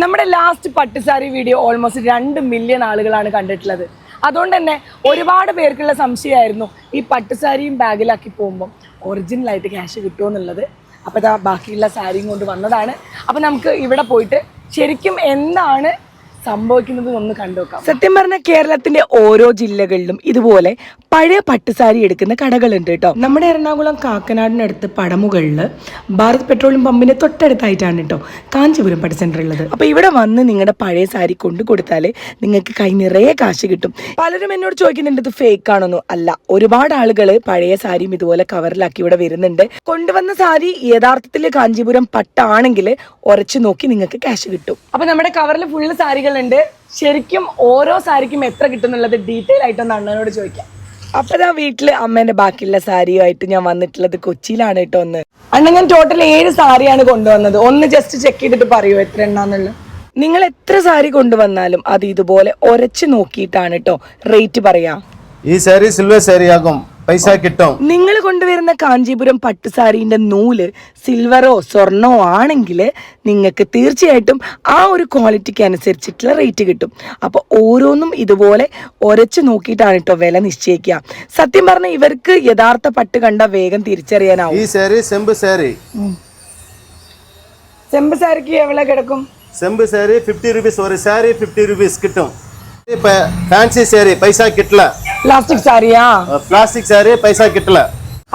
നമ്മുടെ ലാസ്റ്റ് പട്ടുസാരി video almost രണ്ട് മില്യൺ ആളുകളാണ് കണ്ടിട്ടുള്ളത്. അതുകൊണ്ട് തന്നെ ഒരുപാട് പേർക്കുള്ള സംശയമായിരുന്നു ഈ പട്ടുസാരിയും ബാഗിലാക്കി പോകുമ്പോൾ ഒറിജിനലായിട്ട് ക്യാഷ് കിട്ടുമോ എന്നുള്ളത്. അപ്പോൾ ബാക്കിയുള്ള സാരിയും കൊണ്ട് വന്നതാണ്. അപ്പോൾ നമുക്ക് ഇവിടെ പോയിട്ട് ശരിക്കും എന്താണ് സംഭവിക്കുന്നത് ഒന്ന് കണ്ടുനോക്കാം. സത്യം പറഞ്ഞ കേരളത്തിന്റെ ഓരോ ജില്ലകളിലും ഇതുപോലെ പഴയ പട്ടുസാരി എടുക്കുന്ന കടകളുണ്ട് കേട്ടോ. നമ്മുടെ എറണാകുളം കാക്കനാടിനടുത്ത് പടമുകളിൽ ഭാരത് പെട്രോളിയം പമ്പിന്റെ തൊട്ടടുത്തായിട്ടാണ് കേട്ടോ കാഞ്ചിപുരം പട്ട് സെന്റർ ഉള്ളത്. അപ്പൊ ഇവിടെ വന്ന് നിങ്ങളുടെ പഴയ സാരി കൊണ്ടു കൊടുത്താൽ നിങ്ങൾക്ക് കൈ നിറയെ കാശ് കിട്ടും. പലരും എന്നോട് ചോദിക്കുന്നുണ്ട് ഇത് ഫേക്ക് ആണെന്നോ? അല്ല ഒരുപാട് ആളുകൾ പഴയ സാരിയും ഇതുപോലെ കവറിലാക്കി ഇവിടെ വരുന്നുണ്ട്. കൊണ്ടുവന്ന സാരി യഥാർത്ഥത്തിൽ കാഞ്ചിപുരം പട്ടാണെങ്കിൽ ഉറച്ചു നോക്കി നിങ്ങൾക്ക് ക്യാഷ് കിട്ടും. അപ്പൊ നമ്മുടെ കവറിൽ ഫുള്ള് സാരികളുണ്ട്. ശരിക്കും ഓരോ സാരിക്കും എത്ര കിട്ടും എന്നുള്ളത് ഡീറ്റെയിൽ ആയിട്ടൊന്ന് അണ്ണനോട് ചോദിക്കാം. അപ്പൊ ഞാൻ വീട്ടിൽ അമ്മേന്റെ ബാക്കിയുള്ള സാരിയുമായിട്ട് ഞാൻ വന്നിട്ടുള്ളത് കൊച്ചിയിലാണ് കേട്ടോ ഒന്ന്. അണ്ണ ഞാൻ ടോട്ടൽ ഏഴ് സാരിയാണ് കൊണ്ടുവന്നത്. ഒന്ന് ജസ്റ്റ് ചെക്ക് ചെയ്തിട്ട് പറയൂ എത്ര എണ്ണാന്നുള്ളത്? നിങ്ങൾ എത്ര സാരി കൊണ്ടുവന്നാലും അത് ഇതുപോലെ ഒരച്ച് നോക്കിയിട്ടാണ് കേട്ടോ റേറ്റ് പറയാ. ഈ സാരി സിൽവർ സാരി ആകും. പൈസ കിട്ടും. നിങ്ങൾ കൊണ്ടുവരുന്ന കാഞ്ചീപുരം പട്ടുസാരിന്റെ നൂൽ സിൽവറോ സ്വർണോ ആണെങ്കിൽ നിങ്ങൾക്ക് തീർച്ചയായിട്ടും ആ ഒരു ക്വാളിറ്റിക്ക് അനുസരിച്ചിട്ടുള്ള റേറ്റ് കിട്ടും. അപ്പോൾ ഓരോന്നും ഇതുപോലെ ഒരച്ച് നോക്കിയിട്ടാണ് കേട്ടോ വില നിശ്ചയിക്കുക. സത്യം പറഞ്ഞ ഇവർക്ക് യഥാർത്ഥ പട്ട് കണ്ട വേഗം തിരിച്ചറിയാനാവും. ഈ സാരി സെമ്പ് സാരി സെമ്പ് സാരിക്ക് എവിടെ കിടക്കും? സെമ്പ് സാരി ഫിഫ്റ്റി റുപ്പീസ് ഒരു സാരി ഫിഫ്റ്റി റുപ്പീസ് കിട്ടും. ഫാൻസി സാരി പൈസ കിട്ടില്ല. ప్లాస్టిక్ సారీయా ప్లాస్టిక్ సారీ పైసా కిట్టల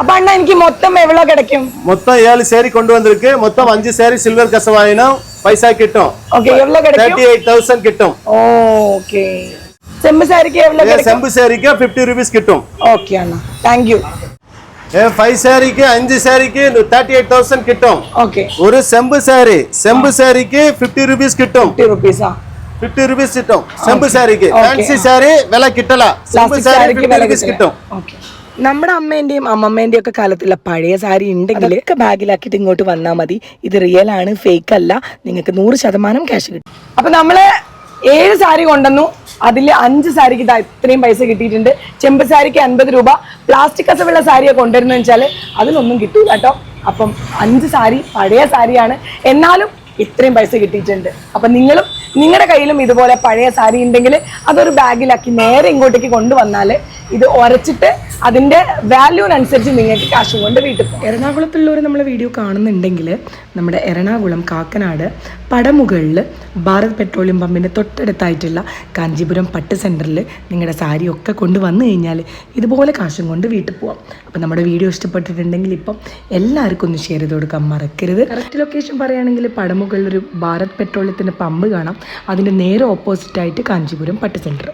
అప్ప అన్న ఇనికి మొత్తం ఎవరో కిడకం మొత్తం ఏడు సారీ కొండు వందిருக்கு మొత్తం அஞ்சு சாரி சில்வர் கசவாயினம் பைசா கிட்டும். ஓகே எவ்வளவு கிடைக்கும்? 38000 கிட்டும். ஓகே செம்பு சாரிக்கு எவ்வளவு கிடைக்கும்? செம்பு சாரிக்கு 50 ருபீஸ் கிட்டும். ஓகே அண்ணா. थैंक यू ஃபைவ் சாரிக்கு அஞ்சு சாரிக்கு தேர்ட்டி எயிட் தௌசண்ட் கிட்டும். ஓகே ஒரு செம்பு சாரி செம்பு சாரிக்கு ஃபிஃப்டி ருபீஸ் கிட்டும். ஃபிஃப்டி ருபீஸா ஃபிஃப்டி ருபீஸ் கிட்டும் செம்பு சாரிக்கு ஃபேன்சி சாரி விலை கிட்டல செம்பு പ്ലാസ്റ്റിക് சாரி സാരിക്ക് ஃபிஃப்டி വില ருபீஸ் കിട്ടില്ല கிட்டும் നമ്മുടെ അമ്മേന്റെയും അമ്മമ്മേന്റെയും ഒക്കെ കാലത്തുള്ള പഴയ സാരി ഉണ്ടെങ്കിൽ ഒക്കെ ബാഗിലാക്കിയിട്ട് ഇങ്ങോട്ട് വന്നാൽ മതി ഇത് റിയൽ ആണ് ഫേക്ക് അല്ല നിങ്ങൾക്ക് നൂറ് ശതമാനം ക്യാഷ് കിട്ടും അപ്പൊ നമ്മള് ഏഴ് സാരി കൊണ്ടുവന്നു അതിൽ അഞ്ച് സാരിക്ക് ഇതാ ഇത്രയും പൈസ കിട്ടിയിട്ടുണ്ട് ചെമ്പ് സാരിക്ക് അൻപത് രൂപ പ്ലാസ്റ്റിക് കസവുള്ള സാരിയെ കൊണ്ടുവരുന്നത് വെച്ചാൽ അതിലൊന്നും കിട്ടൂല കേട്ടോ അപ്പം അഞ്ച് സാരി പഴയ സാരിയാണ് എന്നാലും ഇത്രയും പൈസ കിട്ടിയിട്ടുണ്ട് അപ്പം നിങ്ങളും നിങ്ങളുടെ കയ്യിലും ഇതുപോലെ പഴയ സാരി ഉണ്ടെങ്കിൽ അതൊരു ബാഗിലാക്കി നേരെ ഇങ്ങോട്ടേക്ക് കൊണ്ടുവന്നാൽ ഇത് ഉരച്ചിട്ട് അതിന്റെ വാല്യൂവിനനുസരിച്ച് നിങ്ങൾക്ക് കാശും കൊണ്ട് വീട്ടിൽ പോകും. എറണാകുളത്തുള്ളവർ നമ്മളെ വീഡിയോ കാണുന്നുണ്ടെങ്കിൽ നമ്മുടെ എറണാകുളം കാക്കനാട് പടമുകളിൽ ഭാരത് പെട്രോളിയം പമ്പിന്റെ തൊട്ടടുത്തായിട്ടുള്ള കാഞ്ചീപുരം പട്ട് സെന്ററിൽ നിങ്ങളുടെ സാരിയൊക്കെ കൊണ്ട് വന്നു കഴിഞ്ഞാൽ ഇതുപോലെ കാശും കൊണ്ട് വീട്ടിൽ പോവാം. അപ്പോൾ നമ്മുടെ വീഡിയോ ഇഷ്ടപ്പെട്ടിട്ടുണ്ടെങ്കിൽ ഇപ്പം എല്ലാവർക്കും ഒന്ന് ഷെയർ ചെയ്ത് കൊടുക്കാൻ മറക്കരുത്. കറക്റ്റ് ലൊക്കേഷൻ പറയുകയാണെങ്കിൽ പടമുകളിൽ ഒരു ഭാരത് പെട്രോളിയത്തിന്റെ പമ്പ് കാണാം. അതിന്റെ നേരെ ഓപ്പോസിറ്റായിട്ട് കാഞ്ചീപുരം പട്ട് സെന്റർ